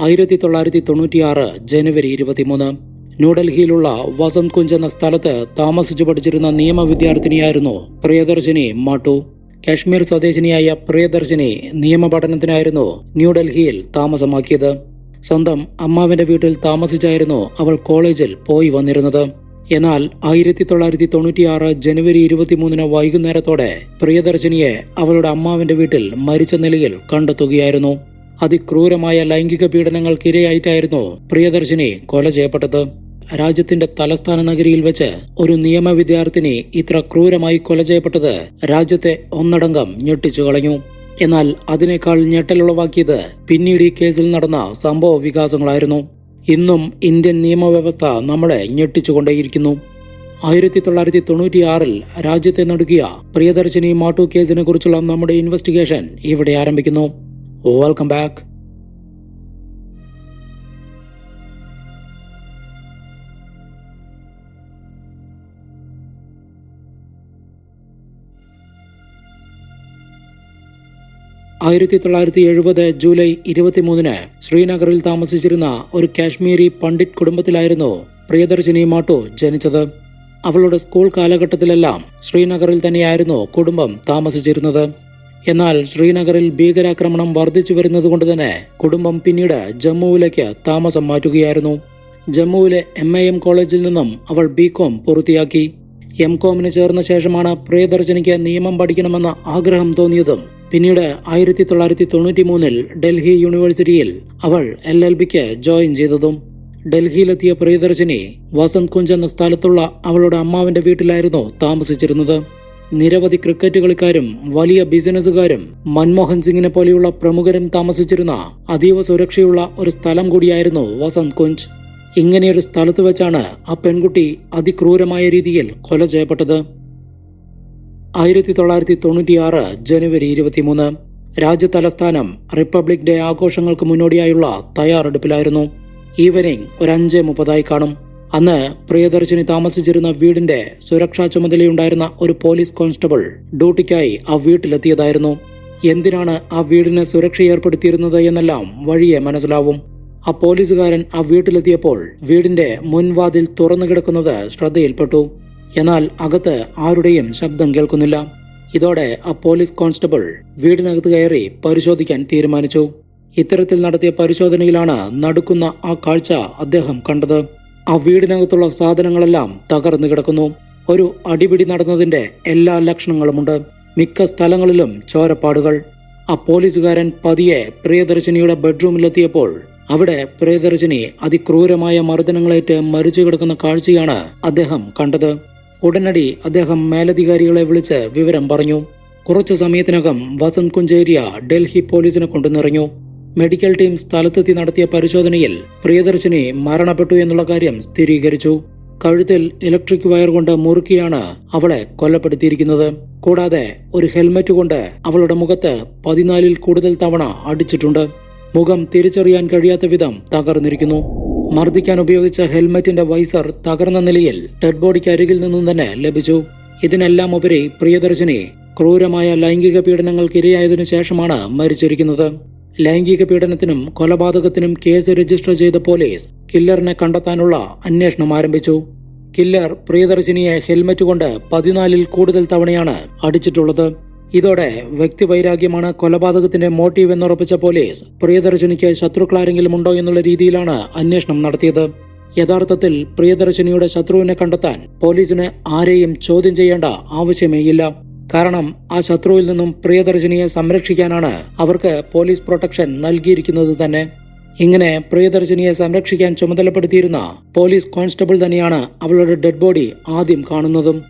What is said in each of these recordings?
ആയിരത്തി തൊള്ളായിരത്തി തൊണ്ണൂറ്റിയാറ് ജനുവരി ഇരുപത്തിമൂന്ന്. ന്യൂഡൽഹിയിലുള്ള വസന്ത് കുഞ്ച് എന്ന സ്ഥലത്ത് താമസിച്ചു പഠിച്ചിരുന്ന നിയമ വിദ്യാർത്ഥിനിയായിരുന്നു പ്രിയദർശിനി മാട്ടു. കാശ്മീർ സ്വദേശിനിയായ പ്രിയദർശിനി നിയമ പഠനത്തിനായിരുന്നു ന്യൂഡൽഹിയിൽ താമസമാക്കിയത്. സ്വന്തം അമ്മാവിന്റെ വീട്ടിൽ താമസിച്ചായിരുന്നു അവൾ കോളേജിൽ പോയി വന്നിരുന്നത്. എന്നാൽ ആയിരത്തി തൊള്ളായിരത്തി തൊണ്ണൂറ്റിയാറ് ജനുവരി ഇരുപത്തിമൂന്നിന് വൈകുന്നേരത്തോടെ പ്രിയദർശിനിയെ അവളുടെ അമ്മാവിന്റെ വീട്ടിൽ മരിച്ച നിലയിൽ കണ്ടെത്തുകയായിരുന്നു. അതിക്രൂരമായ ലൈംഗിക പീഡനങ്ങൾക്ക് ഇരയായിട്ടായിരുന്നു പ്രിയദർശിനി കൊല ചെയ്യപ്പെട്ടത്. രാജ്യത്തിന്റെ തലസ്ഥാന നഗരിയിൽ വെച്ച് ഒരു നിയമ വിദ്യാർത്ഥിനി ഇത്ര ക്രൂരമായി കൊല ചെയ്യപ്പെട്ടത് രാജ്യത്തെ ഒന്നടങ്കം ഞെട്ടിച്ചു കളഞ്ഞു. എന്നാൽ അതിനേക്കാൾ ഞെട്ടലുളവാക്കിയത് പിന്നീട് ഈ കേസിൽ നടന്ന സംഭവ വികാസങ്ങളായിരുന്നു. ഇന്നും ഇന്ത്യൻ നിയമവ്യവസ്ഥ നമ്മളെ ഞെട്ടിച്ചുകൊണ്ടേയിരിക്കുന്നു. ആയിരത്തി തൊള്ളായിരത്തി തൊണ്ണൂറ്റിയാറിൽ രാജ്യത്തെ നടുക്കിയ പ്രിയദർശിനി മാട്ടു കേസിനെ കുറിച്ചുള്ള നമ്മുടെ ഇൻവെസ്റ്റിഗേഷൻ ഇവിടെ ആരംഭിക്കുന്നു. വെൽക്കം ബാക്ക് ആയിരത്തി തൊള്ളായിരത്തി എഴുപത് ജൂലൈ ഇരുപത്തിമൂന്നിന് ശ്രീനഗറിൽ താമസിച്ചിരുന്ന ഒരു കാശ്മീരി പണ്ഡിറ്റ് കുടുംബത്തിലായിരുന്നു പ്രിയദർശിനി മാട്ടു ജനിച്ചത്. അവളുടെ സ്കൂൾ കാലഘട്ടത്തിലെല്ലാം ശ്രീനഗറിൽ തന്നെയായിരുന്നു കുടുംബം താമസിച്ചിരുന്നത്. എന്നാൽ ശ്രീനഗറിൽ ഭീകരാക്രമണം വർദ്ധിച്ചു വരുന്നതുകൊണ്ട് തന്നെ കുടുംബം പിന്നീട് ജമ്മുവിലേക്ക് താമസം മാറ്റുകയായിരുന്നു. ജമ്മുവിലെ എം ഐ എം കോളേജിൽ നിന്നും അവൾ ബി കോം പൂർത്തിയാക്കി. എം കോമിന് ചേർന്ന ശേഷമാണ് പ്രിയദർശനിക്ക് നിയമം പഠിക്കണമെന്ന ആഗ്രഹം തോന്നിയതും പിന്നീട് ആയിരത്തി തൊള്ളായിരത്തി തൊണ്ണൂറ്റി മൂന്നിൽ ഡൽഹി യൂണിവേഴ്സിറ്റിയിൽ അവൾ എൽ എൽ ബിക്ക് ജോയിൻ ചെയ്തതും. ഡൽഹിയിലെത്തിയ പ്രിയദർശിനി വസന്ത് കുഞ്ച് എന്ന സ്ഥലത്തുള്ള അവളുടെ അമ്മാവിന്റെ വീട്ടിലായിരുന്നു താമസിച്ചിരുന്നത്. നിരവധി ക്രിക്കറ്റ് കളിക്കാരും വലിയ ബിസിനസ്സുകാരും മൻമോഹൻ സിംഗിനെ പോലെയുള്ള പ്രമുഖരും താമസിച്ചിരുന്ന അതീവ സുരക്ഷയുള്ള ഒരു സ്ഥലം കൂടിയായിരുന്നു വസന്ത് കുഞ്ച്. ഇങ്ങനെയൊരു സ്ഥലത്ത് വെച്ചാണ് ആ പെൺകുട്ടി അതിക്രൂരമായ രീതിയിൽ കൊല ചെയ്യപ്പെട്ടത്. ആയിരത്തി തൊള്ളായിരത്തി തൊണ്ണൂറ്റിയാറ് ജനുവരി ഇരുപത്തിമൂന്ന് രാജ്യതലസ്ഥാനം റിപ്പബ്ലിക് ഡേ ആഘോഷങ്ങൾക്ക് മുന്നോടിയായുള്ള തയ്യാറെടുപ്പിലായിരുന്നു. ഈവനിങ് ഒരു അഞ്ച് മുപ്പതായി കാണും. അന്ന് പ്രിയദർശിനി താമസിച്ചിരുന്ന വീടിന്റെ സുരക്ഷാ ചുമതലയുണ്ടായിരുന്ന ഒരു പോലീസ് കോൺസ്റ്റബിൾ ഡ്യൂട്ടിക്കായി ആ വീട്ടിലെത്തിയതായിരുന്നു. എന്തിനാണ് ആ വീടിന് സുരക്ഷ ഏർപ്പെടുത്തിയിരുന്നത് എന്നെല്ലാം വഴിയെ മനസ്സിലാവും. ആ പോലീസുകാരൻ ആ വീട്ടിലെത്തിയപ്പോൾ വീടിന്റെ മുൻവാതിൽ തുറന്നു കിടക്കുന്നത് ശ്രദ്ധയിൽപ്പെട്ടു. എന്നാൽ അകത്ത് ആരുടെയും ശബ്ദം കേൾക്കുന്നില്ല. ഇതോടെ ആ പോലീസ് കോൺസ്റ്റബിൾ വീടിനകത്ത് കയറി പരിശോധിക്കാൻ തീരുമാനിച്ചു. ഇത്തരത്തിൽ നടത്തിയ പരിശോധനയിലാണ് നടുക്കുന്ന ആ കാഴ്ച അദ്ദേഹം കണ്ടത്. ആ വീടിനകത്തുള്ള സാധനങ്ങളെല്ലാം തകർന്നു കിടക്കുന്നു. ഒരു അടിപിടി നടന്നതിന്റെ എല്ലാ ലക്ഷണങ്ങളുമുണ്ട്. മിക്ക സ്ഥലങ്ങളിലും ചോരപ്പാടുകൾ. ആ പോലീസുകാരൻ പതിയെ പ്രിയദർശിനിയുടെ ബെഡ്റൂമിലെത്തിയപ്പോൾ അവിടെ പ്രിയദർശിനി അതിക്രൂരമായ മർദ്ദനങ്ങളേറ്റ് മരിച്ചു കിടക്കുന്ന കാഴ്ചയാണ് അദ്ദേഹം കണ്ടത്. ഉടനടി അദ്ദേഹം മേലധികാരികളെ വിളിച്ച് വിവരം പറഞ്ഞു. കുറച്ചു സമയത്തിനകം വസന്ത് കുഞ്ചേരിയ ഡൽഹി പോലീസിനെ കൊണ്ടുനിറഞ്ഞു. മെഡിക്കൽ ടീം സ്ഥലത്തെത്തി നടത്തിയ പരിശോധനയിൽ പ്രിയദർശിനി മരണപ്പെട്ടു എന്നുള്ള കാര്യം സ്ഥിരീകരിച്ചു. കഴുത്തിൽ ഇലക്ട്രിക് വയർ കൊണ്ട് മുറുക്കിയാണ് അവളെ കൊല്ലപ്പെടുത്തിയിരിക്കുന്നത് കൂടാതെ ഒരു ഹെൽമറ്റ് കൊണ്ട് അവളുടെ മുഖത്ത് പതിനാലിൽ കൂടുതൽ തവണ അടിച്ചിട്ടുണ്ട്. മുഖം തിരിച്ചറിയാൻ കഴിയാത്ത വിധം തകർന്നിരിക്കുന്നു. മർദ്ദിക്കാൻ ഉപയോഗിച്ച ഹെൽമറ്റിന്റെ വൈസർ തകർന്ന നിലയിൽ ഡെഡ് ബോഡിക്ക് അരികിൽ നിന്നും തന്നെ ലഭിച്ചു. ഇതിനെല്ലാം ഉപരി പ്രിയദർശിനി ക്രൂരമായ ലൈംഗിക പീഡനങ്ങൾക്കിരയായതിനു ശേഷമാണ് മരിച്ചിരിക്കുന്നത്. ലൈംഗിക പീഡനത്തിനും കൊലപാതകത്തിനും കേസ് രജിസ്റ്റർ ചെയ്ത പോലീസ് കില്ലറിനെ കണ്ടെത്താനുള്ള അന്വേഷണം ആരംഭിച്ചു. കില്ലർ പ്രിയദർശിനിയെ ഹെൽമറ്റ് കൊണ്ട് പതിനാലിൽ കൂടുതൽ തവണയാണ് അടിച്ചിട്ടുള്ളത്. ഇതോടെ വ്യക്തിവൈരാഗ്യമാണ് കൊലപാതകത്തിന്റെ മോട്ടീവ് എന്നുറപ്പിച്ച പോലീസ് പ്രിയദർശിനിക്ക് ശത്രുക്കളാരെങ്കിലും ഉണ്ടോ എന്നുള്ള രീതിയിലാണ് അന്വേഷണം നടത്തിയത്. യഥാർത്ഥത്തിൽ പ്രിയദർശിനിയുടെ ശത്രുവിനെ കണ്ടെത്താൻ പോലീസിന് ആരെയും ചോദ്യം ചെയ്യേണ്ട ആവശ്യമേയില്ല. കാരണം ആ ശത്രുവിൽ നിന്നും പ്രിയദർശിനിയെ സംരക്ഷിക്കാനാണ് അവർക്ക് പോലീസ് പ്രൊട്ടക്ഷൻ നൽകിയിരിക്കുന്നത് തന്നെ. ഇങ്ങനെ പ്രിയദർശിനിയെ സംരക്ഷിക്കാൻ ചുമതലപ്പെടുത്തിയിരുന്ന പോലീസ് കോൺസ്റ്റബിൾ തന്നെയാണ് അവളുടെ ഡെഡ് ബോഡി ആദ്യം കാണുന്നതും.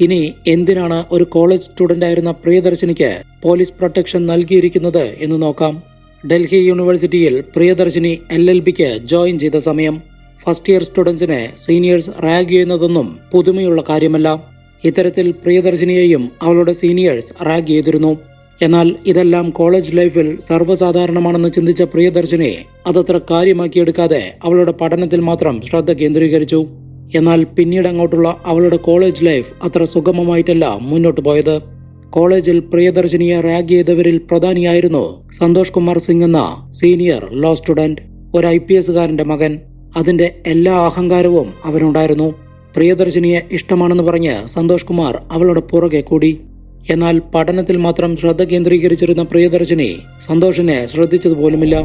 ഇനി എന്തിനാണ് ഒരു കോളേജ് സ്റ്റുഡന്റ് ആയിരുന്ന പ്രിയദർശിനിക്ക് പോലീസ് പ്രൊട്ടക്ഷൻ നൽകിയിരിക്കുന്നത് എന്ന് നോക്കാം. ഡൽഹി യൂണിവേഴ്സിറ്റിയിൽ പ്രിയദർശിനി എൽ എൽ ബിക്ക് ജോയിൻ ചെയ്ത സമയം. ഫസ്റ്റ് ഇയർ സ്റ്റുഡൻസിനെ സീനിയേഴ്സ് റാഗ് ചെയ്യുന്നതൊന്നും പുതുമയുള്ള കാര്യമല്ല. ഇത്തരത്തിൽ പ്രിയദർശിനിയെയും അവളുടെ സീനിയേഴ്സ് റാഗ് ചെയ്തിരുന്നു. എന്നാൽ ഇതെല്ലാം കോളേജ് ലൈഫിൽ സർവസാധാരണമാണെന്ന് ചിന്തിച്ച പ്രിയദർശിനി അതത്ര കാര്യമാക്കിയെടുക്കാതെ അവളുടെ പഠനത്തിൽ മാത്രം ശ്രദ്ധ കേന്ദ്രീകരിച്ചു. എന്നാൽ പിന്നീട് അങ്ങോട്ടുള്ള അവളുടെ കോളേജ് ലൈഫ് അത്ര സുഗമമായിട്ടല്ല മുന്നോട്ട് പോയത്. കോളേജിൽ പ്രിയദർശിനിയെ റാഗ് ചെയ്തവരിൽ പ്രധാനിയായിരുന്നു സന്തോഷ് കുമാർ സിംഗ് എന്ന സീനിയർ ലോ സ്റ്റുഡന്റ് ഒരു ഐ പി എസുകാരന്റെ മകൻ. അതിന്റെ എല്ലാ അഹങ്കാരവും അവനുണ്ടായിരുന്നു. പ്രിയദർശിനിയെ ഇഷ്ടമാണെന്ന് പറഞ്ഞ് സന്തോഷ് കുമാർ അവളുടെ പുറകെ കൂടി. എന്നാൽ പഠനത്തിൽ മാത്രം ശ്രദ്ധ കേന്ദ്രീകരിച്ചിരുന്ന പ്രിയദർശിനി സന്തോഷിനെ ശ്രദ്ധിച്ചതുപോലുമില്ല.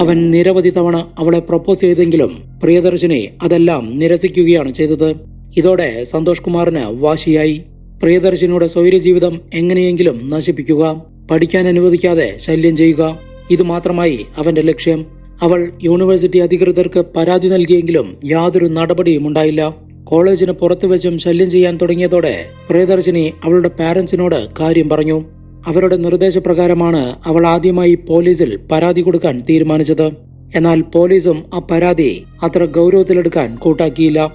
അവൻ നിരവധി തവണ അവളെ പ്രപ്പോസ് ചെയ്തെങ്കിലും പ്രിയദർശിനി അതെല്ലാം നിരസിക്കുകയാണ് ചെയ്തത്. ഇതോടെ സന്തോഷ് കുമാറിന് വാശിയായി. പ്രിയദർശിനിയുടെ സ്വൈര്യജീവിതം എങ്ങനെയെങ്കിലും നശിപ്പിക്കുക പഠിക്കാൻ അനുവദിക്കാതെ ശല്യം ചെയ്യുക ഇതുമാത്രമായി അവന്റെ ലക്ഷ്യം. അവൾ യൂണിവേഴ്സിറ്റി അധികൃതർക്ക് പരാതി നൽകിയെങ്കിലും യാതൊരു നടപടിയും ഉണ്ടായില്ല. കോളേജിന് പുറത്തു വെച്ചും ശല്യം ചെയ്യാൻ തുടങ്ങിയതോടെ പ്രിയദർശിനി അവളുടെ പാരന്റ്സിനോട് കാര്യം പറഞ്ഞു. അവരുടെ നിർദ്ദേശപ്രകാരമാണ് അവൾ ആദ്യമായി പോലീസിൽ പരാതി കൊടുക്കാൻ തീരുമാനിച്ചത്. എന്നാൽ പോലീസും ആ പരാതി അത്ര ഗൗരവത്തിലെടുക്കാൻ കൂട്ടാക്കിയില്ല.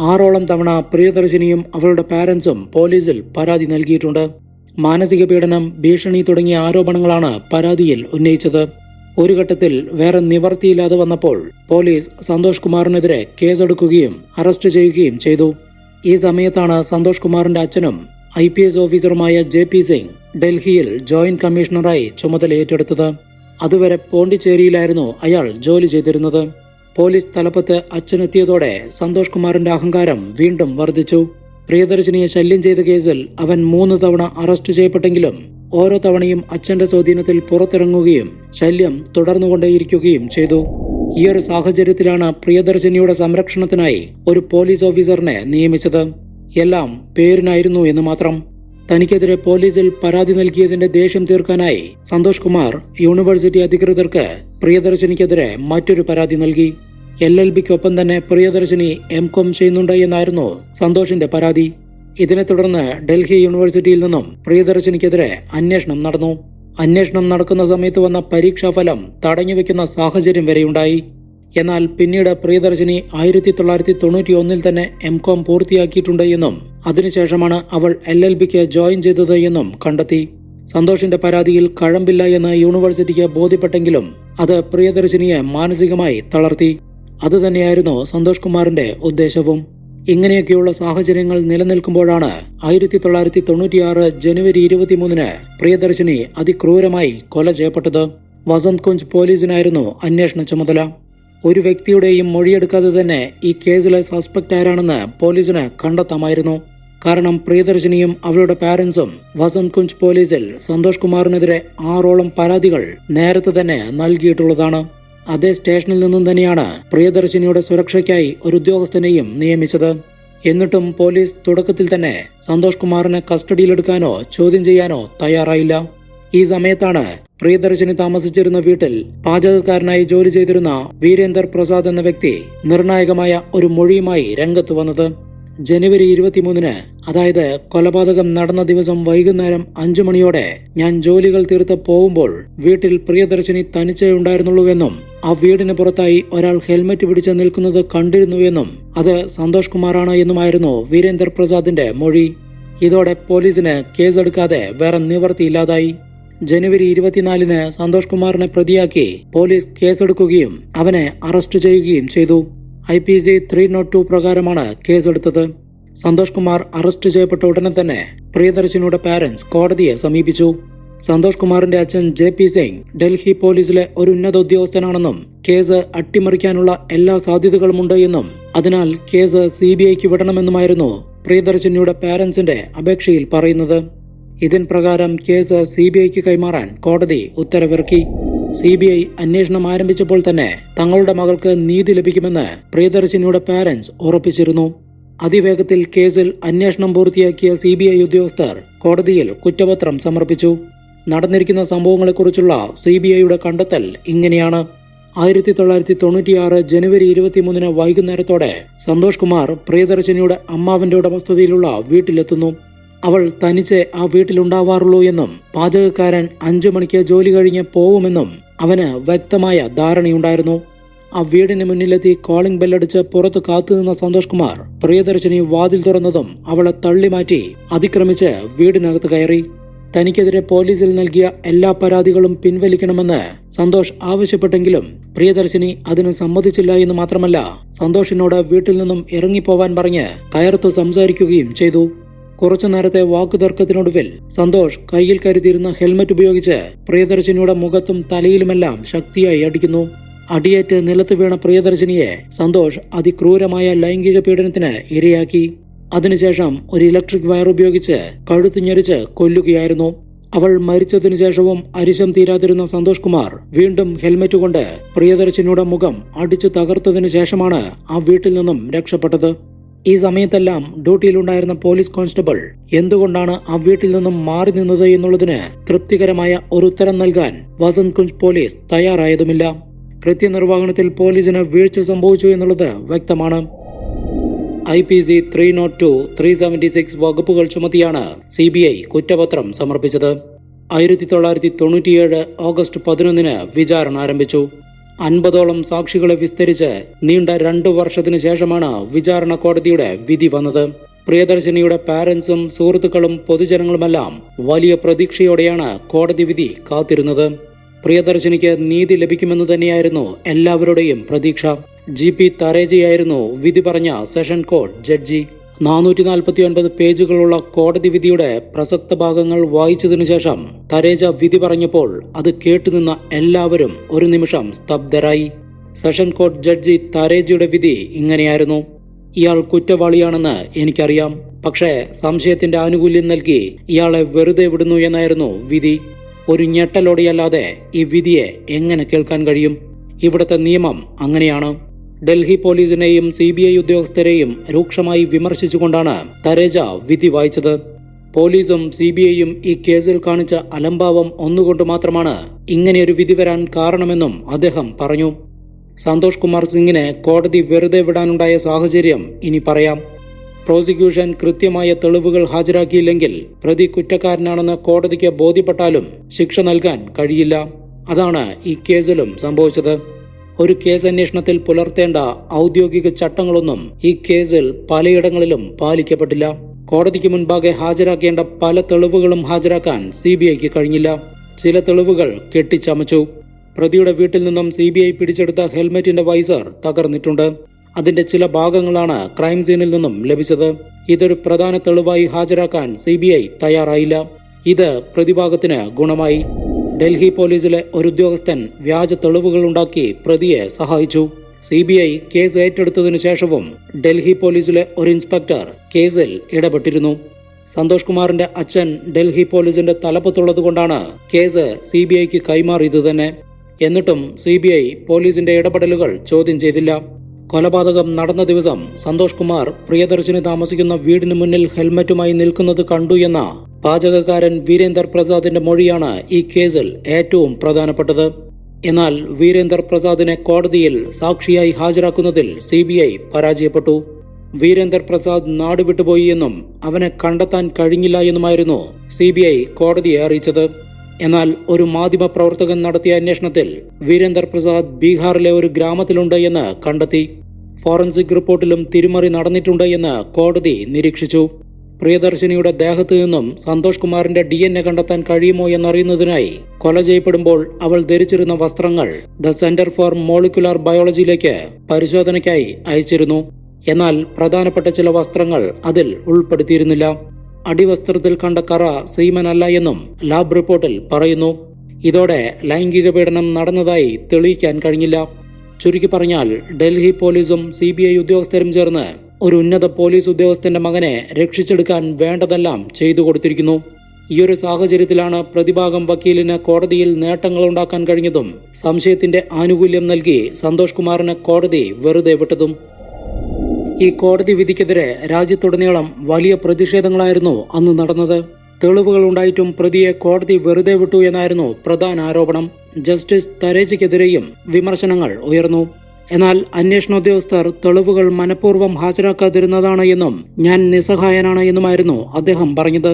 ആറോളം തവണ പ്രിയദർശിനിയും അവളുടെ പാരന്റ്സും പോലീസിൽ പരാതി നൽകിയിട്ടുണ്ട്. മാനസിക പീഡനം ഭീഷണി തുടങ്ങിയ ആരോപണങ്ങളാണ് പരാതിയിൽ ഉന്നയിച്ചത്. ഒരു ഘട്ടത്തിൽ വേറെ നിവർത്തിയില്ലാതെ വന്നപ്പോൾ പോലീസ് സന്തോഷ് കുമാറിനെതിരെ കേസെടുക്കുകയും അറസ്റ്റ് ചെയ്യുകയും ചെയ്തു. ഈ സമയത്താണ് സന്തോഷ് കുമാറിന്റെ അച്ഛനും ഐ പി എസ് ഓഫീസറുമായ ജെ പി സിംഗ് ഡൽഹിയിൽ ജോയിന്റ് കമ്മീഷണറായി ചുമതല ഏറ്റെടുത്തത്. അതുവരെ പോണ്ടിച്ചേരിയിലായിരുന്നു അയാൾ ജോലി ചെയ്തിരുന്നത്. പോലീസ് തലപ്പത്ത് അച്ഛനെത്തിയതോടെ സന്തോഷ് കുമാറിന്റെ അഹങ്കാരം വീണ്ടും വർദ്ധിച്ചു. പ്രിയദർശിനിയെ ശല്യം ചെയ്ത കേസിൽ അവൻ മൂന്ന് തവണ അറസ്റ്റ് ചെയ്യപ്പെട്ടെങ്കിലും ഓരോ തവണയും അച്ഛന്റെ സ്വാധീനത്തിൽ പുറത്തിറങ്ങുകയും ശല്യം തുടർന്നുകൊണ്ടേയിരിക്കുകയും ചെയ്തു. ഈ ഒരു സാഹചര്യത്തിലാണ് പ്രിയദർശിനിയുടെ സംരക്ഷണത്തിനായി ഒരു പോലീസ് ഓഫീസറിനെ നിയമിച്ചത്. എല്ലാം പേരിനായിരുന്നു എന്ന് മാത്രം. തനിക്കെതിരെ പോലീസിൽ പരാതി നൽകിയതിന്റെ ദേഷ്യം തീർക്കാനായി സന്തോഷ് കുമാർ യൂണിവേഴ്സിറ്റി അധികൃതർക്ക് പ്രിയദർശിനിക്കെതിരെ മറ്റൊരു പരാതി നൽകി. എൽ എൽ ബിക്കൊപ്പം തന്നെ പ്രിയദർശിനി എം കോം ചെയ്യുന്നുണ്ട് എന്നായിരുന്നു സന്തോഷിന്റെ പരാതി. ഇതിനെ തുടർന്ന് ഡൽഹി യൂണിവേഴ്സിറ്റിയിൽ നിന്നും പ്രിയദർശിനിക്കെതിരെ അന്വേഷണം നടന്നു. അന്വേഷണം നടക്കുന്ന സമയത്ത് വന്ന പരീക്ഷാഫലം തടഞ്ഞുവെക്കുന്ന സാഹചര്യം വരെയുണ്ടായി. എന്നാൽ പിന്നീട് പ്രിയദർശിനി ആയിരത്തി തൊള്ളായിരത്തി തൊണ്ണൂറ്റി ഒന്നിൽ തന്നെ എം കോം പൂർത്തിയാക്കിയിട്ടുണ്ട് എന്നും അതിനുശേഷമാണ് അവൾ എൽ എൽ ബിക്ക് ജോയിൻ ചെയ്തത് എന്നും കണ്ടെത്തി. സന്തോഷിന്റെ പരാതിയിൽ കഴമ്പില്ല എന്ന് യൂണിവേഴ്സിറ്റിക്ക് ബോധ്യപ്പെട്ടെങ്കിലും അത് പ്രിയദർശിനിയെ മാനസികമായി തളർത്തി. അതുതന്നെയായിരുന്നു സന്തോഷ് കുമാറിന്റെ ഉദ്ദേശവും. ഇങ്ങനെയൊക്കെയുള്ള സാഹചര്യങ്ങൾ നിലനിൽക്കുമ്പോഴാണ് ആയിരത്തി തൊള്ളായിരത്തി തൊണ്ണൂറ്റിയാറ് ജനുവരി ഇരുപത്തിമൂന്നിന് പ്രിയദർശിനി അതിക്രൂരമായി കൊല ചെയ്യപ്പെട്ടത്. വസന്ത് കുഞ്ച് പോലീസിനായിരുന്നു അന്വേഷണ ചുമതല. ഒരു വ്യക്തിയുടെയും മൊഴിയെടുക്കാതെ തന്നെ ഈ കേസിലെ സസ്പെക്ട് ആരാണെന്ന് പോലീസിന് കണ്ടെത്താമായിരുന്നു. കാരണം പ്രിയദർശിനിയും അവളുടെ പാരന്റ്സും വസന്ത് കുഞ്ച് പോലീസിൽ സന്തോഷ് കുമാറിനെതിരെ ആറോളം പരാതികൾ നേരത്തെ തന്നെ നൽകിയിട്ടുള്ളതാണ്. അതേ സ്റ്റേഷനിൽ നിന്നും തന്നെയാണ് പ്രിയദർശിനിയുടെ സുരക്ഷയ്ക്കായി ഒരു ഉദ്യോഗസ്ഥനെയും നിയമിച്ചത്. എന്നിട്ടും പോലീസ് തുടക്കത്തിൽ തന്നെ സന്തോഷ് കുമാറിനെ കസ്റ്റഡിയിലെടുക്കാനോ ചോദ്യം ചെയ്യാനോ തയ്യാറായില്ല. ഈ സമയത്താണ് പ്രിയദർശിനി താമസിച്ചിരുന്ന വീട്ടിൽ പാചകക്കാരനായി ജോലി ചെയ്തിരുന്ന വീരേന്ദർ പ്രസാദ് എന്ന വ്യക്തി നിർണായകമായ ഒരു മൊഴിയുമായി രംഗത്ത് വന്നത്. ജനുവരി ഇരുപത്തിമൂന്നിന് അതായത് കൊലപാതകം നടന്ന ദിവസം വൈകുന്നേരം അഞ്ചു മണിയോടെ ഞാൻ ജോലികൾ തീർത്ത് പോകുമ്പോൾ വീട്ടിൽ പ്രിയദർശിനി തനിച്ചേ ഉണ്ടായിരുന്നുള്ളൂവെന്നും ആ വീടിന് പുറത്തായി ഒരാൾ ഹെൽമറ്റ് പിടിച്ച് നിൽക്കുന്നത് കണ്ടിരുന്നുവെന്നും അത് സന്തോഷ് കുമാറാണ് എന്നുമായിരുന്നു വീരേന്ദർ പ്രസാദിന്റെ മൊഴി. ഇതോടെ പോലീസിന് കേസെടുക്കാതെ വേറെ നിവർത്തിയില്ലാതായി. ജനുവരി ഇരുപത്തിനാലിന് സന്തോഷ് കുമാറിനെ പ്രതിയാക്കി പോലീസ് കേസെടുക്കുകയും അവനെ അറസ്റ്റ് ചെയ്യുകയും ചെയ്തു. I P C three not two പ്രകാരമാണ് കേസെടുത്തത്. സന്തോഷ് കുമാർ അറസ്റ്റ് ചെയ്യപ്പെട്ട ഉടനെ തന്നെ പ്രിയദർശിനിയുടെ പാരന്റ്സ് കോടതിയെ സമീപിച്ചു. സന്തോഷ് കുമാറിന്റെ അച്ഛൻ ജെ പി സിംഗ് ഡൽഹി പോലീസിലെ ഒരു ഉന്നത ഉദ്യോഗസ്ഥനാണെന്നും കേസ് അട്ടിമറിക്കാനുള്ള എല്ലാ സാധ്യതകളുമുണ്ട് എന്നും അതിനാൽ കേസ് സി ബി ഐക്ക് വിടണമെന്നുമായിരുന്നു പ്രിയദർശിനിയുടെ പാരന്റ്സിന്റെ അപേക്ഷയിൽ പറയുന്നത്. ഇതിൻ പ്രകാരം കേസ് സി ബി ഐക്ക് കൈമാറാൻ കോടതി ഉത്തരവിറക്കി. സി ബി ഐ അന്വേഷണം ആരംഭിച്ചപ്പോൾ തന്നെ തങ്ങളുടെ മകൾക്ക് നീതി ലഭിക്കുമെന്ന് പ്രിയദർശിനിയുടെ പാരന്റ്സ് ഉറപ്പിച്ചിരുന്നു. അതിവേഗത്തിൽ കേസിൽ അന്വേഷണം പൂർത്തിയാക്കിയ സി ബി ഐ ഉദ്യോഗസ്ഥർ കോടതിയിൽ കുറ്റപത്രം സമർപ്പിച്ചു. നടന്നിരിക്കുന്ന സംഭവങ്ങളെക്കുറിച്ചുള്ള സി ബി ഐയുടെ കണ്ടെത്തൽ ഇങ്ങനെയാണ്. ആയിരത്തി തൊള്ളായിരത്തി തൊണ്ണൂറ്റിയാറ് ജനുവരി ഇരുപത്തിമൂന്നിന് വൈകുന്നേരത്തോടെ സന്തോഷ് കുമാർ പ്രിയദർശിനിയുടെ അമ്മാവന്റെ ഉടമസ്ഥതയിലുള്ള വീട്ടിലെത്തുന്നു. അവൾ തനിച്ച് ആ വീട്ടിലുണ്ടാവാറുള്ളൂ എന്നും പാചകക്കാരൻ അഞ്ചു മണിക്ക് ജോലി കഴിഞ്ഞ് പോവുമെന്നും അവന് വ്യക്തമായ ധാരണയുണ്ടായിരുന്നു. ആ വീടിന് മുന്നിലെത്തി കോളിംഗ് ബെല്ലടിച്ച് പുറത്ത് കാത്തുനിന്ന സന്തോഷ് കുമാർ പ്രിയദർശിനി വാതിൽ തുറന്നതും അവളെ തള്ളിമാറ്റി അതിക്രമിച്ച് വീടിനകത്ത് കയറി. തനിക്കെതിരെ പോലീസിൽ നൽകിയ എല്ലാ പരാതികളും പിൻവലിക്കണമെന്ന് സന്തോഷ് ആവശ്യപ്പെട്ടെങ്കിലും പ്രിയദർശിനി അതിന് സമ്മതിച്ചില്ല എന്ന് മാത്രമല്ല സന്തോഷിനോട് വീട്ടിൽ നിന്നും ഇറങ്ങിപ്പോവാൻ പറഞ്ഞ് കയർത്ത് സംസാരിക്കുകയും ചെയ്തു. കുറച്ചു നേരത്തെ വാക്കുതർക്കത്തിനൊടുവിൽ സന്തോഷ് കയ്യിൽ കരുതിയിരുന്ന ഹെൽമറ്റ് ഉപയോഗിച്ച് പ്രിയദർശിനിയുടെ മുഖത്തും തലയിലുമെല്ലാം ശക്തിയായി അടിക്കുന്നു. അടിയേറ്റ് നിലത്ത് വീണ പ്രിയദർശിനിയെ സന്തോഷ് അതിക്രൂരമായ ലൈംഗിക പീഡനത്തിന് ഇരയാക്കി. അതിനുശേഷം ഒരു ഇലക്ട്രിക് വയർ ഉപയോഗിച്ച് കഴുത്ത് ഞെരിച്ച് കൊല്ലുകയായിരുന്നു. അവൾ മരിച്ചതിനു ശേഷവും അരിശം തീരാതിരുന്ന സന്തോഷ് കുമാർ വീണ്ടും ഹെൽമറ്റ് കൊണ്ട് പ്രിയദർശിനിയുടെ മുഖം അടിച്ചു തകർത്തതിനു ശേഷമാണ് ആ വീട്ടിൽ നിന്നും രക്ഷപ്പെട്ടത്. ഈ സമയത്തെല്ലാം ഡ്യൂട്ടിയിലുണ്ടായിരുന്ന പോലീസ് കോൺസ്റ്റബിൾ എന്തുകൊണ്ടാണ് ആ വീട്ടിൽ നിന്നും മാറി നിന്നത് എന്നുള്ളതിന് തൃപ്തികരമായ ഒരു ഉത്തരം നൽകാൻ വസന്ത് കുഞ്ച് പോലീസ് തയ്യാറായതുമില്ല. കൃത്യനിർവഹണത്തിൽ പോലീസിന് വീഴ്ച സംഭവിച്ചു എന്നുള്ളത് വ്യക്തമാണ്. I P C three not two three seventy six വകുപ്പുകൾ ചുമത്തിയാണ് സി ബി ഐ കുറ്റപത്രം സമർപ്പിച്ചത്. ആയിരത്തി തൊള്ളായിരത്തി തൊണ്ണൂറ്റിയേഴ് ഓഗസ്റ്റ് പതിനൊന്നിന് വിചാരണ ആരംഭിച്ചു. അൻപതോളം സാക്ഷികളെ വിസ്തരിച്ച് നീണ്ട രണ്ടു വർഷത്തിനു ശേഷമാണ് വിചാരണ കോടതിയുടെ വിധി വന്നത്. പ്രിയദർശിനിയുടെ പാരന്റ്സും സുഹൃത്തുക്കളും പൊതുജനങ്ങളുമെല്ലാം വലിയ പ്രതീക്ഷയോടെയാണ് കോടതി വിധി കാത്തിരുന്നത്. പ്രിയദർശിനിക്ക് നീതി ലഭിക്കുമെന്ന് തന്നെയായിരുന്നു എല്ലാവരുടെയും പ്രതീക്ഷ. ജി പി തരേജയായിരുന്നു വിധി പറഞ്ഞ സെഷൻ കോർട്ട് ജഡ്ജി. നാനൂറ്റി നാൽപ്പത്തി ഒൻപത് പേജുകളുള്ള കോടതി വിധിയുടെ പ്രസക്ത ഭാഗങ്ങൾ വായിച്ചതിനു ശേഷം തരേജ വിധി പറഞ്ഞപ്പോൾ അത് കേട്ടുനിന്ന എല്ലാവരും ഒരു നിമിഷം സ്തബ്ധരായി. സെഷൻ കോർട്ട് ജഡ്ജി തരേജയുടെ വിധി ഇങ്ങനെയായിരുന്നു. ഇയാൾ കുറ്റവാളിയാണെന്ന് എനിക്കറിയാം. പക്ഷേ സംശയത്തിന്റെ ആനുകൂല്യം നൽകി ഇയാളെ വെറുതെ വിടുന്നു എന്നായിരുന്നു വിധി. ഒരു ഞെട്ടലോടെയല്ലാതെ ഈ വിധിയെ എങ്ങനെ കേൾക്കാൻ കഴിയും? ഇവിടുത്തെ നിയമം അങ്ങനെയാണ്. ഡൽഹി പോലീസിനെയും സി ബി ഐ ഉദ്യോഗസ്ഥരെയും രൂക്ഷമായി വിമർശിച്ചുകൊണ്ടാണ് തരേജ വിധി വായിച്ചത്. പോലീസും സി ബി ഐയും ഈ കേസിൽ കാണിച്ച അലംഭാവം ഒന്നുകൊണ്ട് മാത്രമാണ് ഇങ്ങനെയൊരു വിധി വരാൻ കാരണമെന്നും അദ്ദേഹം പറഞ്ഞു. സന്തോഷ് കുമാർ സിംഗിനെ കോടതി വെറുതെ വിടാനുണ്ടായ സാഹചര്യം ഇനി പറയാം. പ്രോസിക്യൂഷൻ കൃത്യമായ തെളിവുകൾ ഹാജരാക്കിയില്ലെങ്കിൽ പ്രതി കുറ്റക്കാരനാണെന്ന് കോടതിക്ക് ബോധ്യപ്പെട്ടാലും ശിക്ഷ നൽകാൻ കഴിയില്ല. അതാണ് ഈ കേസിലും സംഭവിച്ചത്. ഒരു കേസ് അന്വേഷണത്തിൽ പുലർത്തേണ്ട ഔദ്യോഗിക ചട്ടങ്ങളൊന്നും ഈ കേസിൽ പലയിടങ്ങളിലും പാലിക്കപ്പെട്ടില്ല. കോടതിക്ക് മുൻപാകെ ഹാജരാക്കേണ്ട പല തെളിവുകളും ഹാജരാക്കാൻ സി ബി ഐക്ക് കഴിഞ്ഞില്ല. ചില തെളിവുകൾ കെട്ടിച്ചമച്ചു. പ്രതിയുടെ വീട്ടിൽ നിന്നും സി ബി ഐ പിടിച്ചെടുത്ത ഹെൽമെറ്റിന്റെ വൈസർ തകർന്നിട്ടുണ്ട്. അതിന്റെ ചില ഭാഗങ്ങളാണ് ക്രൈം സീനിൽ നിന്നും ലഭിച്ചത്. ഇതൊരു പ്രധാന തെളിവായി ഹാജരാക്കാൻ സി തയ്യാറായില്ല. ഇത് പ്രതിഭാഗത്തിന് ഗുണമായി. ഡൽഹി പോലീസിലെ ഒരു ഉദ്യോഗസ്ഥൻ വ്യാജ തെളിവുകൾ ഉണ്ടാക്കി പ്രതിയെ സഹായിച്ചു. സി ബി ഐ കേസ് ഏറ്റെടുത്തതിനു ശേഷവും ഡൽഹി പോലീസിലെ ഒരു ഇൻസ്പെക്ടർ കേസിൽ ഇടപെട്ടിരുന്നു. സന്തോഷ് കുമാറിന്റെ അച്ഛൻ ഡൽഹി പോലീസിന്റെ തലപ്പത്തുള്ളതുകൊണ്ടാണ് കേസ് സി ബി ഐക്ക് കൈമാറിയത് തന്നെ. എന്നിട്ടും സി ബി ഐ പോലീസിന്റെ ഇടപെടലുകൾ ചോദ്യം ചെയ്തില്ല. കൊലപാതകം നടന്ന ദിവസം സന്തോഷ് കുമാർ പ്രിയദർശിനി താമസിക്കുന്ന വീടിന് മുന്നിൽ ഹെൽമറ്റുമായി നിൽക്കുന്നത് കണ്ടു എന്ന പാചകക്കാരൻ വീരേന്ദർ പ്രസാദിന്റെ മൊഴിയാണ് ഈ കേസിൽ ഏറ്റവും പ്രധാനപ്പെട്ടത്. എന്നാൽ വീരേന്ദർ പ്രസാദിനെ കോടതിയിൽ സാക്ഷിയായി ഹാജരാക്കുന്നതിൽ സി പരാജയപ്പെട്ടു. വീരേന്ദർ പ്രസാദ് നാടുവിട്ടുപോയി എന്നും അവനെ കണ്ടെത്താൻ കഴിഞ്ഞില്ല എന്നുമായിരുന്നു സി കോടതിയെ അറിയിച്ചത്. എന്നാൽ ഒരു മാധ്യമ പ്രവർത്തകൻ നടത്തിയ അന്വേഷണത്തിൽ വീരേന്ദർ പ്രസാദ് ബീഹാറിലെ ഒരു ഗ്രാമത്തിലുണ്ട് എന്ന് കണ്ടെത്തി. ഫോറൻസിക് റിപ്പോർട്ടിലും തിരിമറി നടന്നിട്ടുണ്ട് എന്ന് കോടതി നിരീക്ഷിച്ചു. പ്രിയദർശിനിയുടെ ദേഹത്ത് നിന്നും സന്തോഷ് കുമാറിന്റെ ഡി എൻ എ കണ്ടെത്താൻ കഴിയുമോ എന്നറിയുന്നതിനായി കൊല ചെയ്യപ്പെടുമ്പോൾ അവൾ ധരിച്ചിരുന്ന വസ്ത്രങ്ങൾ ദ സെന്റർ ഫോർ മോളിക്കുലാർ ബയോളജിയിലേക്ക് പരിശോധനയ്ക്കായി അയച്ചിരുന്നു. എന്നാൽ പ്രധാനപ്പെട്ട ചില വസ്ത്രങ്ങൾ അതിൽ ഉൾപ്പെടുത്തിയിരുന്നില്ല. അടിവസ്ത്രത്തിൽ കണ്ട കറ സീമനല്ല എന്നും ലാബ് റിപ്പോർട്ടിൽ പറയുന്നു. ഇതോടെ ലൈംഗിക പീഡനം നടന്നതായി തെളിയിക്കാൻ കഴിഞ്ഞില്ല. ചുരുക്കി പറഞ്ഞാൽ ഡൽഹി പോലീസും സി ബി ഐ ഉദ്യോഗസ്ഥരും ചേർന്ന് ഒരു ഉന്നത പോലീസ് ഉദ്യോഗസ്ഥന്റെ മകനെ രക്ഷിച്ചെടുക്കാൻ വേണ്ടതെല്ലാം ചെയ്തു കൊടുത്തിരിക്കുന്നു. ഈയൊരു സാഹചര്യത്തിലാണ് പ്രതിഭാഗം വക്കീലിന് കോടതിയിൽ നേട്ടങ്ങൾ ഉണ്ടാക്കാൻ കഴിഞ്ഞതും സംശയത്തിന്റെ ആനുകൂല്യം നൽകി സന്തോഷ് കുമാറിന് കോടതി വെറുതെ വിട്ടതും. ഈ കോടതി വിധിക്കെതിരെ രാജ്യത്തുടനീളം വലിയ പ്രതിഷേധങ്ങളായിരുന്നു അന്ന് നടന്നത്. തെളിവുകൾ ഉണ്ടായിട്ടും പ്രതിയെ കോടതി വെറുതെ വിട്ടു എന്നായിരുന്നു പ്രധാന ആരോപണം. ജസ്റ്റിസ് തരേജയ്ക്കെതിരെയും വിമർശനങ്ങൾ ഉയർന്നു. എന്നാൽ അന്വേഷണ ഉദ്യോഗസ്ഥർ തെളിവുകൾ മനഃപൂർവം ഹാജരാക്കാതിരുന്നതാണ് എന്നും ഞാൻ നിസ്സഹായനാണ് എന്നുമായിരുന്നു അദ്ദേഹം പറഞ്ഞത്.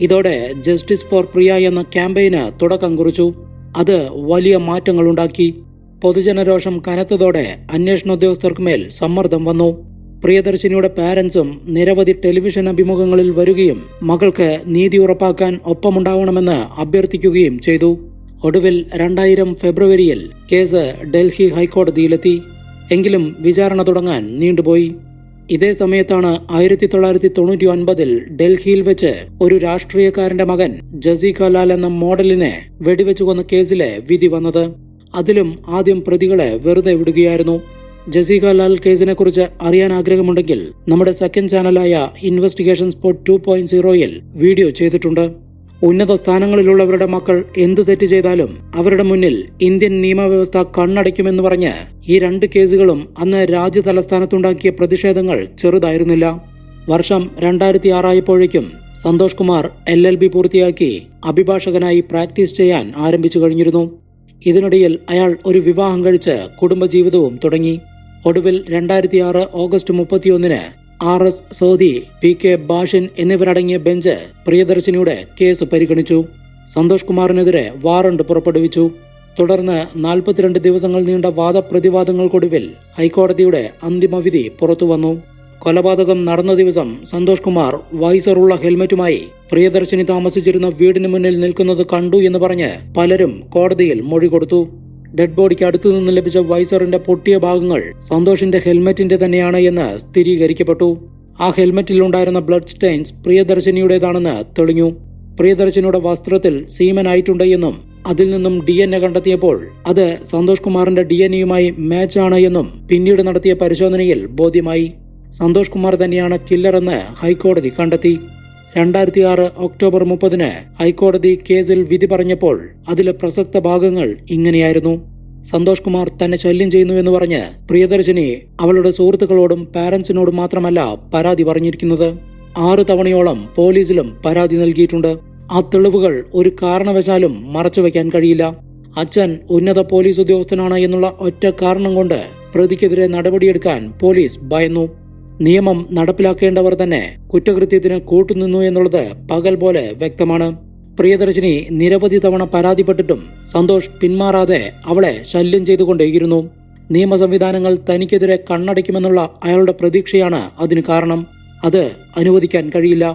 ഇതോടെ ജസ്റ്റിസ് ഫോർ പ്രിയ എന്ന ക്യാമ്പയിന് തുടക്കം കുറിച്ചു. അത് വലിയ മാറ്റങ്ങളുണ്ടാക്കി. പൊതുജനരോഷം കനത്തതോടെ അന്വേഷണ ഉദ്യോഗസ്ഥർക്കുമേൽ സമ്മർദ്ദം വന്നു. പ്രിയദർശിനിയുടെ പാരന്റ്സും നിരവധി ടെലിവിഷൻ അഭിമുഖങ്ങളിൽ വരികയും മകൾക്ക് നീതി ഉറപ്പാക്കാൻ ഒപ്പമുണ്ടാവണമെന്ന് അഭ്യർത്ഥിക്കുകയും ചെയ്തു. ഒടുവിൽ രണ്ടായിരം ഫെബ്രുവരിയിൽ കേസ് ഡൽഹി ഹൈക്കോടതിയിലെത്തി. എങ്കിലും വിചാരണ തുടങ്ങാൻ നീണ്ടുപോയി. ഇതേ സമയത്താണ് ആയിരത്തി തൊള്ളായിരത്തി തൊണ്ണൂറ്റി ഒൻപതിൽ ഡൽഹിയിൽ വെച്ച് ഒരു രാഷ്ട്രീയക്കാരന്റെ മകൻ ജസീഖ ലാൽ എന്ന മോഡലിനെ വെടിവെച്ചു കൊന്ന കേസിലെ വിധി വന്നത്. അതിലും ആദ്യം പ്രതികളെ വെറുതെ വിടുകയായിരുന്നു. ജസീക ലാൽ കേസിനെ കുറിച്ച് അറിയാൻ ആഗ്രഹമുണ്ടെങ്കിൽ നമ്മുടെ സെക്കൻഡ് ചാനലായ ഇൻവെസ്റ്റിഗേഷൻ സ്പോട്ട് ടു പോയിന്റ് സീറോയിൽ വീഡിയോ ചെയ്തിട്ടുണ്ട്. ഉന്നത സ്ഥാനങ്ങളിലുള്ളവരുടെ മക്കൾ എന്ത് തെറ്റ് ചെയ്താലും അവരുടെ മുന്നിൽ ഇന്ത്യൻ നിയമവ്യവസ്ഥ കണ്ണടയ്ക്കുമെന്ന് പറഞ്ഞ് ഈ രണ്ട് കേസുകളും അന്ന് രാജ്യ തലസ്ഥാനത്തുണ്ടാക്കിയ പ്രതിഷേധങ്ങൾ ചെറുതായിരുന്നില്ല. വർഷം രണ്ടായിരത്തി ആറായപ്പോഴേക്കും Santosh Kumar L L B പൂർത്തിയാക്കി അഭിഭാഷകനായി പ്രാക്ടീസ് ചെയ്യാൻ ആരംഭിച്ചു കഴിഞ്ഞിരുന്നു. ഇതിനിടയിൽ അയാൾ ഒരു വിവാഹം കഴിച്ച് കുടുംബജീവിതവും തുടങ്ങി. ഒടുവിൽ രണ്ടായിരത്തി ആറ് ഓഗസ്റ്റ് മുപ്പത്തിയൊന്നിന് R S Sodhi P K Bhasin എന്നിവരടങ്ങിയ ബെഞ്ച് പ്രിയദർശിനിയുടെ കേസ് പരിഗണിച്ചു. സന്തോഷ് കുമാറിനെതിരെ വാറണ്ട് പുറപ്പെടുവിച്ചു. തുടർന്ന് നാൽപ്പത്തിരണ്ട് ദിവസങ്ങൾ നീണ്ട വാദപ്രതിവാദങ്ങൾക്കൊടുവിൽ ഹൈക്കോടതിയുടെ അന്തിമവിധി പുറത്തുവന്നു. കൊലപാതകം നടന്ന ദിവസം സന്തോഷ് കുമാർ വൈസറുള്ള ഹെൽമെറ്റുമായി പ്രിയദർശിനി താമസിച്ചിരുന്ന വീടിന് മുന്നിൽ നിൽക്കുന്നത് കണ്ടു എന്ന് പറഞ്ഞ് പലരും കോടതിയിൽ മൊഴി കൊടുത്തു. ഡെഡ് ബോഡിക്ക് അടുത്തു നിന്ന് ലഭിച്ച വൈസറിന്റെ പൊട്ടിയ ഭാഗങ്ങൾ സന്തോഷിന്റെ ഹെൽമെറ്റിന്റെ തന്നെയാണ് എന്ന് സ്ഥിരീകരിക്കപ്പെട്ടു. ആ ഹെൽമെറ്റിലുണ്ടായിരുന്ന ബ്ലഡ് സ്റ്റെയിൻസ് പ്രിയദർശിനിയുടേതാണെന്ന് തെളിഞ്ഞു. പ്രിയദർശിനിയുടെ വസ്ത്രത്തിൽ സീമൻ ആയിട്ടുണ്ട് എന്നും അതിൽ നിന്നും ഡി എൻ എ കണ്ടെത്തിയപ്പോൾ അത് സന്തോഷ് കുമാറിന്റെ ഡി എൻ എയുമായി മാച്ച് ആണ് എന്നും പിന്നീട് നടത്തിയ പരിശോധനയിൽ ബോധ്യമായി. സന്തോഷ് കുമാർ തന്നെയാണ് കില്ലർ എന്ന് ഹൈക്കോടതി കണ്ടെത്തി. രണ്ടായിരത്തി ആറ് ഒക്ടോബർ മുപ്പതിന് ഹൈക്കോടതി കേസിൽ വിധി പറഞ്ഞപ്പോൾ അതിലെ പ്രസക്ത ഭാഗങ്ങൾ ഇങ്ങനെയായിരുന്നു. സന്തോഷ് കുമാർ തന്നെ ശല്യം ചെയ്യുന്നു എന്ന് പറഞ്ഞ് പ്രിയദർശിനി അവളുടെ സുഹൃത്തുക്കളോടും പാരന്റ്സിനോടും മാത്രമല്ല പരാതി പറഞ്ഞിരിക്കുന്നത്. ആറ് തവണയോളം പോലീസിലും പരാതി നൽകിയിട്ടുണ്ട്. ആ തെളിവുകൾ ഒരു കാരണവശാലും മറച്ചുവെക്കാൻ കഴിയില്ല. അച്ഛൻ ഉന്നത പോലീസ് ഉദ്യോഗസ്ഥനാണ് എന്നുള്ള ഒറ്റ കാരണം കൊണ്ട് പ്രതിക്കെതിരെ നടപടിയെടുക്കാൻ പോലീസ് ഭയന്നു. നിയമം നടപ്പിലാക്കേണ്ടവർ തന്നെ കുറ്റകൃത്യത്തിന് കൂട്ടുനിന്നു എന്നുള്ളത് പകൽ പോലെ വ്യക്തമാണ്. പ്രിയദർശിനി നിരവധി തവണ പരാതിപ്പെട്ടിട്ടും സന്തോഷ് പിന്മാറാതെ അവളെ ശല്യം ചെയ്തുകൊണ്ടേയിരുന്നു. നിയമ സംവിധാനങ്ങൾ തനിക്കെതിരെ കണ്ണടയ്ക്കുമെന്നുള്ള അയാളുടെ പ്രതീക്ഷയാണ് അതിന് കാരണം. അത് അനുവദിക്കാൻ കഴിയില്ല.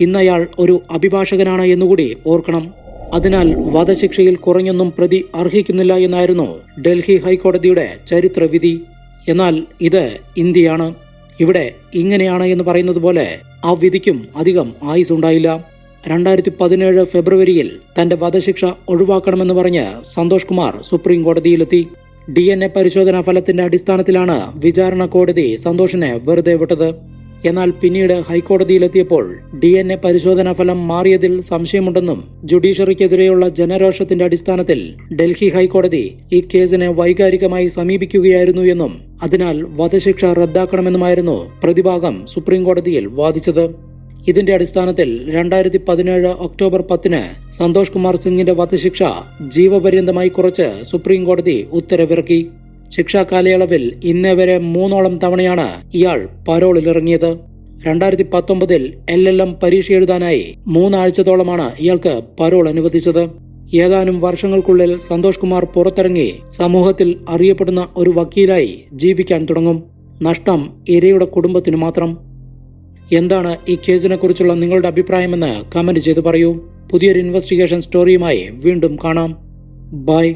ഇന്നയാൾ ഒരു അഭിഭാഷകനാണ് എന്നുകൂടി ഓർക്കണം. അതിനാൽ വധശിക്ഷയിൽ കുറഞ്ഞൊന്നും പ്രതി അർഹിക്കുന്നില്ല എന്നായിരുന്നു ഡൽഹി ഹൈക്കോടതിയുടെ ചരിത്രവിധി. എന്നാൽ ഇത് ഇന്ത്യയാണ്. ഇവിടെ ഇങ്ങനെയാണ് എന്ന് പറയുന്നത് പോലെ ആ വിധിക്കും അധികം ആയുസുണ്ടായില്ല. രണ്ടായിരത്തി പതിനേഴ് ഫെബ്രുവരിയിൽ തന്റെ വധശിക്ഷ ഒഴിവാക്കണമെന്ന് പറഞ്ഞ് സന്തോഷ് കുമാർ സുപ്രീം കോടതിയിലെത്തി. ഡി എൻ എ പരിശോധനാ ഫലത്തിന്റെ അടിസ്ഥാനത്തിലാണ് വിചാരണ കോടതി സന്തോഷിനെ വെറുതെ വിട്ടത്. എന്നാൽ പിന്നീട് ഹൈക്കോടതിയിലെത്തിയപ്പോൾ ഡി എൻ എ പരിശോധനാ ഫലം മാറിയതിൽ സംശയമുണ്ടെന്നും ജുഡീഷ്യറിക്കെതിരെയുള്ള ജനരോഷത്തിന്റെ അടിസ്ഥാനത്തിൽ ഡൽഹി ഹൈക്കോടതി ഈ കേസിനെ വൈകാരികമായി സമീപിക്കുകയായിരുന്നു എന്നും അതിനാൽ വധശിക്ഷ റദ്ദാക്കണമെന്നുമായിരുന്നു പ്രതിഭാഗം സുപ്രീംകോടതിയിൽ വാദിച്ചത്. ഇതിന്റെ അടിസ്ഥാനത്തിൽ രണ്ടായിരത്തി പതിനേഴ് ഒക്ടോബർ പത്തിന് സന്തോഷ് കുമാർ സിംഗിന്റെ വധശിക്ഷ ജീവപര്യന്തമായി കുറച്ച് സുപ്രീംകോടതി ഉത്തരവിറക്കി. ശിക്ഷാ കാലയളവിൽ ഇന്നേ വരെ മൂന്നോളം തവണയാണ് ഇയാൾ പരോളിലിറങ്ങിയത്. രണ്ടായിരത്തി പത്തൊമ്പതിൽ എൽ എൽ എം പരീക്ഷ എഴുതാനായി മൂന്നാഴ്ചത്തോളമാണ് ഇയാൾക്ക് പരോൾ അനുവദിച്ചത്. ഏതാനും വർഷങ്ങൾക്കുള്ളിൽ സന്തോഷ് കുമാർ പുറത്തിറങ്ങി സമൂഹത്തിൽ അറിയപ്പെടുന്ന ഒരു വക്കീലായി ജീവിക്കാൻ തുടങ്ങും. നഷ്ടം ഇരയുടെ കുടുംബത്തിനു മാത്രം. എന്താണ് ഈ കേസിനെ കുറിച്ചുള്ള നിങ്ങളുടെ അഭിപ്രായമെന്ന് കമന്റ് ചെയ്ത് പറയൂ. പുതിയൊരു ഇൻവെസ്റ്റിഗേഷൻ സ്റ്റോറിയുമായി വീണ്ടും കാണാം. ബൈ.